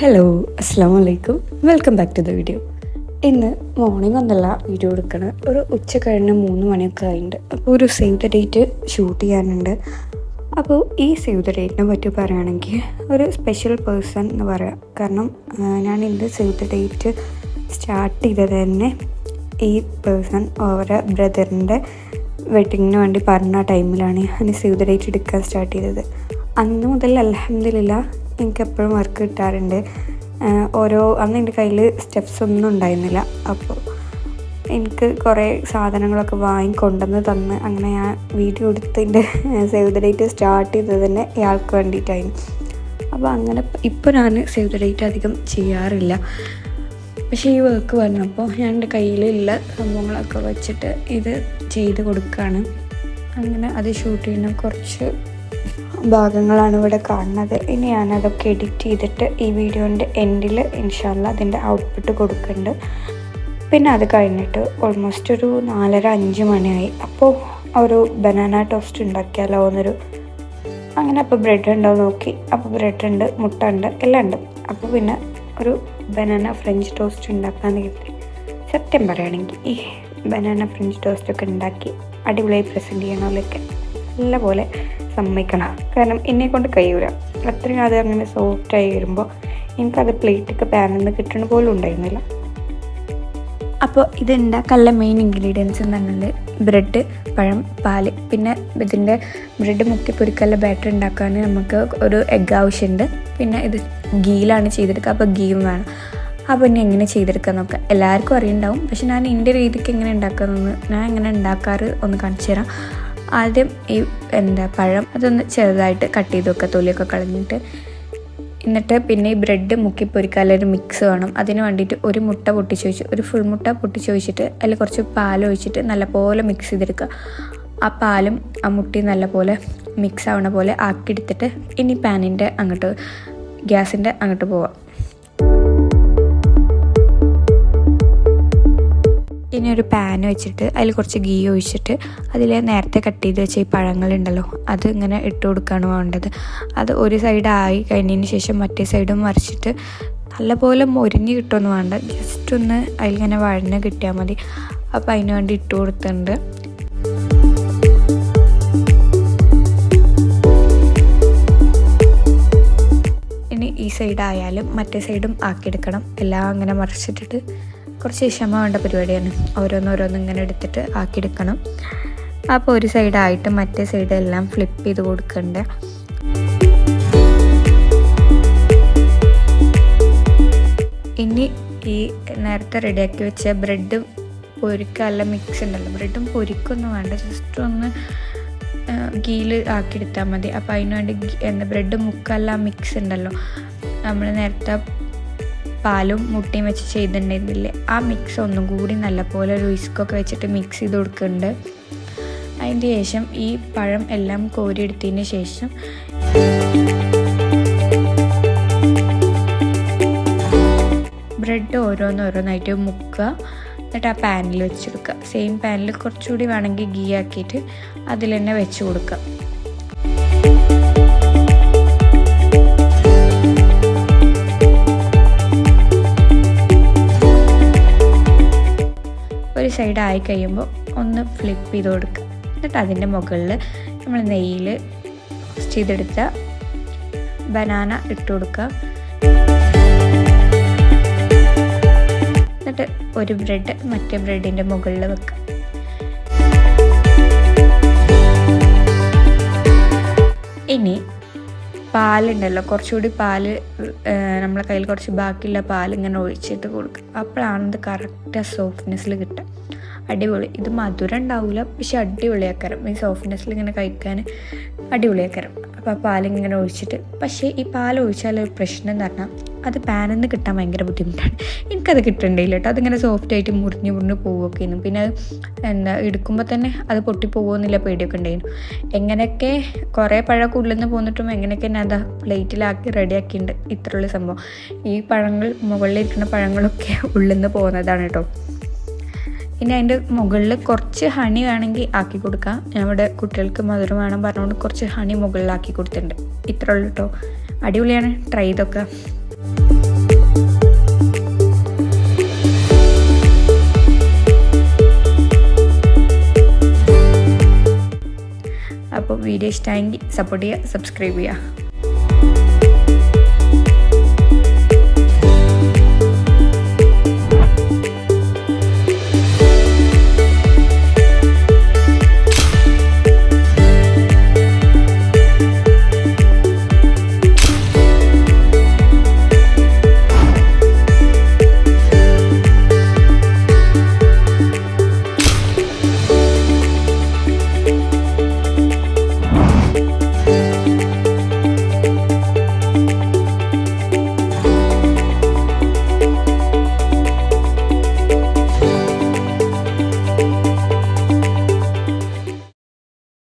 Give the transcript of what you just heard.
Hello അസ്സാം വലൈക്കും welcome back to the video ഇന്ന് മോർണിംഗ് ഒന്നല്ല വീഡിയോ എടുക്കണ. ഒരു ഉച്ച കഴിഞ്ഞ് മൂന്ന് മണിയൊക്കെ ആയിട്ടുണ്ട് അപ്പോൾ ഒരു സേവ് ദ ഡേറ്റ് ഷൂട്ട് ചെയ്യാനുണ്ട്. അപ്പോൾ ഈ സേവ് ദ ഡേറ്റിനെ പറ്റി പറയുകയാണെങ്കിൽ ഒരു സ്പെഷ്യൽ പേഴ്സൺ എന്ന് പറയാം. കാരണം ഞാൻ ഇന്ന് സേവ് ദ ഡേറ്റ് സ്റ്റാർട്ട് ചെയ്തത് തന്നെ ഈ പേഴ്സൺ അവരെ ബ്രദറിന്റെ വെഡിങ്ങിന് വേണ്ടി പറഞ്ഞ ടൈമിലാണ് ഞാൻ സേവ് ദ ഡേറ്റ് എടുക്കാൻ സ്റ്റാർട്ട് ചെയ്തത്. അന്ന് മുതൽ അലഹമില്ല എനിക്ക് എപ്പോഴും വർക്ക് കിട്ടാറുണ്ട്. ഓരോ അന്ന് എന്റെ കയ്യിൽ സ്റ്റെപ്സ് ഒന്നും ഉണ്ടായിരുന്നില്ല. അപ്പോൾ എനിക്ക് കുറേ സാധനങ്ങളൊക്കെ വാങ്ങിക്കൊണ്ടെന്ന് തന്ന് അങ്ങനെ ഞാൻ വീഡിയോ എടുത്തതിന്റെ സേവ് ദ ഡേറ്റ് സ്റ്റാർട്ട് ചെയ്തത് തന്നെ ഇയാൾക്ക് വേണ്ടിയിട്ടായിരുന്നു. അപ്പോൾ അങ്ങനെ ഇപ്പോൾ ഞാൻ സേവ് ദ ഡേറ്റ് അധികം ചെയ്യാറില്ല. പക്ഷേ ഈ വർക്ക് വന്നപ്പോൾ ഞാൻ എന്റെ കയ്യിലുള്ള സംഭവങ്ങളൊക്കെ വെച്ചിട്ട് ഇത് ചെയ്ത് കൊടുക്കുകയാണ് അങ്ങനെ അത് ഷൂട്ട് ചെയ്യുന്ന കുറച്ച് ഭാഗങ്ങളാണ് ഇവിടെ കാണുന്നത്. ഇനി ഞാനതൊക്കെ എഡിറ്റ് ചെയ്തിട്ട് ഈ വീഡിയോന്റെ എൻഡിൽ ഇൻഷാല്ല അതിന്റെ ഔട്ട്പുട്ട് കൊടുക്കുന്നുണ്ട് പിന്നെ അത് കഴിഞ്ഞിട്ട് ഓൾമോസ്റ്റ് ഒരു നാലര അഞ്ച് മണിയായി. അപ്പോൾ ഒരു ബനാന ടോസ്റ്റ് ഉണ്ടാക്കിയാലോ എന്നൊരു അങ്ങനെ അപ്പോൾ ബ്രെഡ് ഉണ്ടോ നോക്കി. അപ്പോൾ ബ്രെഡ് ഉണ്ട് മുട്ട ഉണ്ട് എല്ലാം ഉണ്ട്. അപ്പോൾ പിന്നെ ഒരു ബനാന ഫ്രഞ്ച് ടോസ്റ്റ് ഉണ്ടാക്കാമെന്ന് കരുതി. സത്യം പറയുകയാണെങ്കിൽ ഈ ബനാന ഫ്രഞ്ച് ടോസ്റ്റ് ഒക്കെ ഉണ്ടാക്കി അടിപൊളിയായി പ്രസന്റ് ചെയ്യണമല്ലൊക്കെ. നല്ല പോലെ സമ്മതിക്കണം. കാരണം എന്നെ കൊണ്ട് കഴിയൂല. അത്രയും അത് അങ്ങനെ സോഫ്റ്റായി വരുമ്പോൾ എനിക്കത് പ്ലേറ്റൊക്കെ പാനിൽ നിന്ന് കിട്ടണ പോലും ഉണ്ടായിരുന്നില്ല. അപ്പോൾ ഇത് ഉണ്ടാക്കാനുള്ള മെയിൻ ഇൻഗ്രീഡിയൻസ് എന്ന് പറഞ്ഞാൽ ബ്രെഡ് പഴം പാൽ. പിന്നെ ഇതിന്റെ ബ്രെഡ് മുക്കി പൊരിക്കാനുള്ള ബാറ്റർ ഉണ്ടാക്കാൻ നമുക്ക് ഒരു എഗ്ഗ് ആവശ്യമുണ്ട് പിന്നെ ഇത് ഗീലാണ് ചെയ്തെടുക്കുക. അപ്പോൾ ഗീയും വേണം. അപ്പോൾ ഇനി എങ്ങനെ ചെയ്തെടുക്കുക നോക്കാം. എല്ലാവർക്കും അറിയുണ്ടാവും. പക്ഷെ ഞാൻ എന്റെ രീതിക്ക് എങ്ങനെ ഉണ്ടാക്കാമെന്ന് ഞാൻ എങ്ങനെ ഉണ്ടാക്കാറ് ഒന്ന് കാണിച്ചു തരാം. ആദ്യം ഈ എന്താ പഴം അതൊന്ന് ചെറുതായിട്ട് കട്ട് ചെയ്ത് വെക്കുക തൊലിയൊക്കെ കളഞ്ഞിട്ട് എന്നിട്ട് പിന്നെ ഈ ബ്രെഡ് മുക്കി പൊരിക്കാനൊരു മിക്സ് വേണം. അതിന് വേണ്ടിയിട്ട് ഒരു മുട്ട പൊട്ടിച്ച് വെച്ച് ഒരു ഫുൾ മുട്ട പൊട്ടിച്ച് വെച്ചിട്ട് അതിൽ കുറച്ച് പാൽ ഒഴിച്ചിട്ട് നല്ലപോലെ മിക്സ് ചെയ്തെടുക്കുക. ആ പാലും ആ മുട്ടയും നല്ലപോലെ മിക്സ് ആവണ പോലെ ആക്കിയെടുത്തിട്ട് ഇനി പാനിന്റെ അങ്ങോട്ട് ഗ്യാസിന്റെ അങ്ങോട്ട് പോവാം. ഇനി ഒരു പാൻ വെച്ചിട്ട് അതിൽ കുറച്ച് ഗീ ഒഴിച്ചിട്ട് അതിൽ നേരത്തെ കട്ട് ചെയ്ത് വെച്ച ഈ പഴങ്ങളുണ്ടല്ലോ അത് ഇങ്ങനെ ഇട്ട് കൊടുക്കുകയാണ് വേണ്ടത്. അത് ഒരു സൈഡായി കഴിഞ്ഞതിന് ശേഷം മറ്റേ സൈഡും മറിച്ചിട്ട് നല്ലപോലെ മൊരിഞ്ഞ് കിട്ടുമെന്ന് വേണ്ട ജസ്റ്റ് ഒന്ന് അതിലിങ്ങനെ വഴഞ്ഞ് കിട്ടിയാൽ മതി. അപ്പോൾ അതിന് വേണ്ടി ഇട്ട് കൊടുത്തിട്ടുണ്ട്. ഇനി ഈ സൈഡായാലും മറ്റേ സൈഡും ആക്കിയെടുക്കണം. എല്ലാം അങ്ങനെ മറിച്ചിട്ടിട്ട് കുറച്ച് ക്ഷമ വേണ്ട പരിപാടിയാണ്. ഓരോന്നോരോന്ന് ഇങ്ങനെ എടുത്തിട്ട് ആക്കിയെടുക്കണം. അപ്പോൾ ഒരു സൈഡായിട്ട് മറ്റേ സൈഡ് എല്ലാം ഫ്ലിപ്പ് ചെയ്ത് കൊടുക്കണ്ട? ഇനി ഈ നേരത്തെ റെഡിയാക്കി വെച്ച ബ്രെഡ് പൊരിക്കല്ല മിക്സ് ഉണ്ടല്ലോ. ബ്രെഡും പൊരിക്കൊന്നും വേണ്ട. ജസ്റ്റ് ഒന്ന് ഗീൽ ആക്കിയെടുത്താൽ മതി. അപ്പോൾ അതിന് വേണ്ടി എന്താ ബ്രെഡ് മുക്കല്ല മിക്സ് ഉണ്ടല്ലോ. നമ്മൾ നേരത്തെ പാലും മുട്ടയും വെച്ച് ചെയ്തിട്ടുണ്ടായിരുന്നില്ലേ. ആ മിക്സ് ഒന്നും കൂടി നല്ലപോലെ ഒരു വിസ്കൊക്കെ വെച്ചിട്ട് മിക്സ് ചെയ്ത് കൊടുക്കുന്നുണ്ട്. അതിന് ശേഷം ഈ പഴം എല്ലാം കോരിയെടുത്തതിന് ശേഷം ബ്രെഡ് ഓരോന്നോരോന്നായിട്ട് മുക്കുക. എന്നിട്ട് ആ പാനിൽ വെച്ചെടുക്കുക സെയിം പാനിൽ കുറച്ചുകൂടി വേണമെങ്കിൽ ഗീ ആക്കിയിട്ട് അതിൽ തന്നെ വെച്ച് കൊടുക്കുക. സൈഡ് ആയി കഴിയുമ്പോൾ ഒന്ന് ഫ്ലിപ്പ് ചെയ്ത് കൊടുക്കുക. എന്നിട്ട് അതിന്റെ മുകളിൽ നമ്മൾ നെയ്യിൽ ചെയ്തെടുത്ത ബനാന ഇട്ട് കൊടുക്കുക. എന്നിട്ട് ഒരു ബ്രെഡ് മറ്റേ ബ്രെഡിന്റെ മുകളിൽ വെക്കുക. ഇനി പാലുണ്ടല്ലോ കുറച്ചുകൂടി പാൽ നമ്മളെ കയ്യിൽ കുറച്ച് ബാക്കിയുള്ള പാൽ ഇങ്ങനെ ഒഴിച്ചിട്ട് കൊടുക്കുക. അപ്പോഴാണ് ഇത് കറക്റ്റ് സോഫ്റ്റ്നെസ്സിൽ കിട്ടുക. അടിപൊളി. ഇത് മധുരം ഉണ്ടാവില്ല പക്ഷെ അടിപൊളിയാക്കരം. ഈ സോഫ്റ്റ്നെസ്സിൽ ഇങ്ങനെ കഴിക്കാൻ അടിപൊളിയാക്കരം. അപ്പോൾ ആ പാലിങ്ങനെ ഒഴിച്ചിട്ട് പക്ഷേ ഈ പാൽ ഒഴിച്ചാൽ ഒരു പ്രശ്നം എന്ന് പറഞ്ഞാൽ അത് പാനിൽ നിന്ന് കിട്ടാൻ ഭയങ്കര ബുദ്ധിമുട്ടാണ്. എനിക്കത് കിട്ടണ്ടില്ല കേട്ടോ അതിങ്ങനെ സോഫ്റ്റ് ആയിട്ട് മുറിഞ്ഞ് മുറിഞ്ഞ് പോവുകയൊക്കെ ചെയ്യുന്നു പിന്നെ അത് എന്താ എടുക്കുമ്പോൾ തന്നെ അത് പൊട്ടിപ്പോകുമെന്നില്ല പേടിയൊക്കെ ഉണ്ടായിരുന്നു. എങ്ങനെയൊക്കെ കുറേ പഴമൊക്കെ ഉള്ളിൽ നിന്ന് പോന്നിട്ടും എങ്ങനെയൊക്കെ ഞാൻ അത് പ്ലേറ്റിലാക്കി റെഡിയാക്കിയിട്ടുണ്ട് ഇത്രയുള്ള സംഭവം. ഈ പഴങ്ങൾ മുകളിലിരിക്കുന്ന പഴങ്ങളൊക്കെ ഉള്ളിൽ നിന്ന് പോകുന്നതാണ് കേട്ടോ ഇനി അതിന്റെ മുകളിൽ കുറച്ച് ഹണി വേണമെങ്കിൽ ആക്കി കൊടുക്കാം. നമ്മുടെ കുട്ടികൾക്ക് മധുരം വേണം പറഞ്ഞുകൊണ്ട് കുറച്ച് ഹണി മുകളിലാക്കി കൊടുത്തിട്ടുണ്ട്. ഇത്ര ഉള്ളു കേട്ടോ അടിപൊളിയാണ്. ട്രൈ ചെയ്തൊക്കെ. അപ്പോൾ വീഡിയോ ഇഷ്ടമായെങ്കിൽ സപ്പോർട്ട് ചെയ്യുക സബ്സ്ക്രൈബ് ചെയ്യുക.